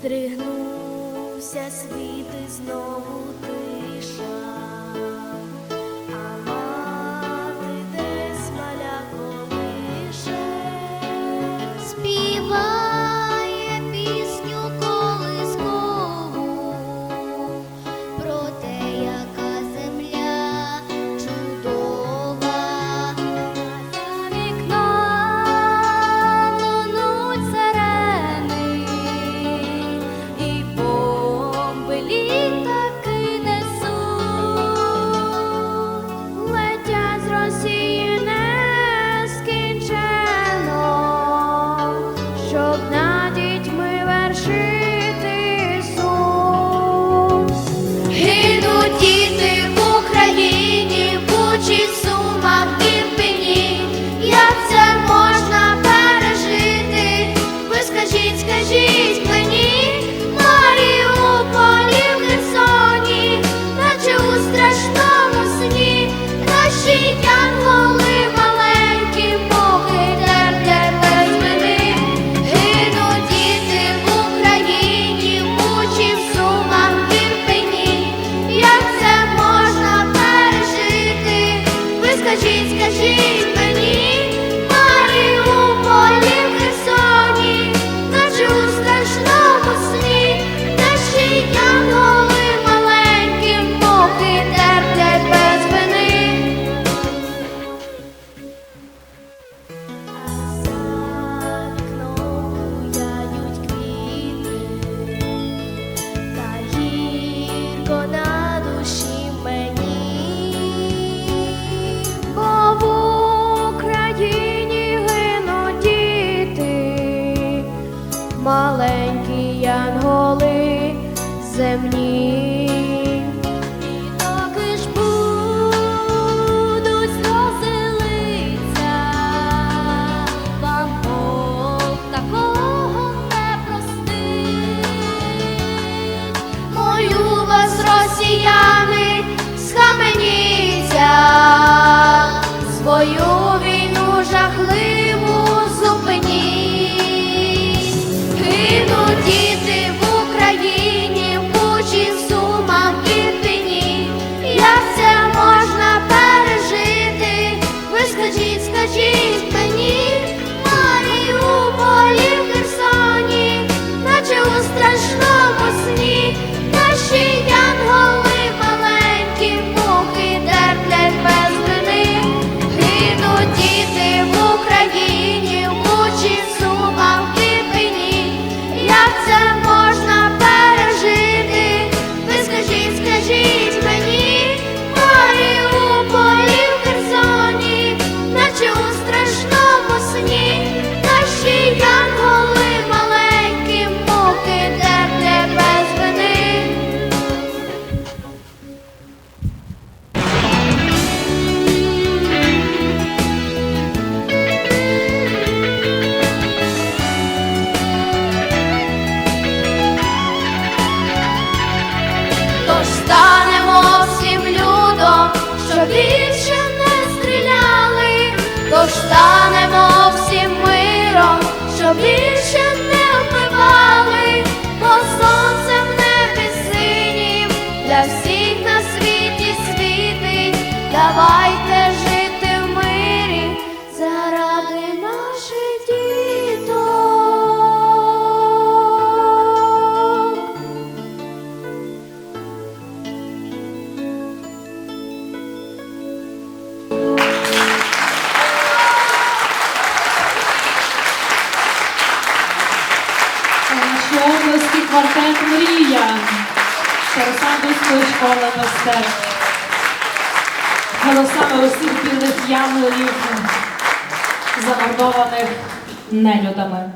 здригнувся світ і знов. сні. Області квартет Мрія Старосамбівської школи мистецтв. Голосами усіх білих яблунів, замордованих нелюдами.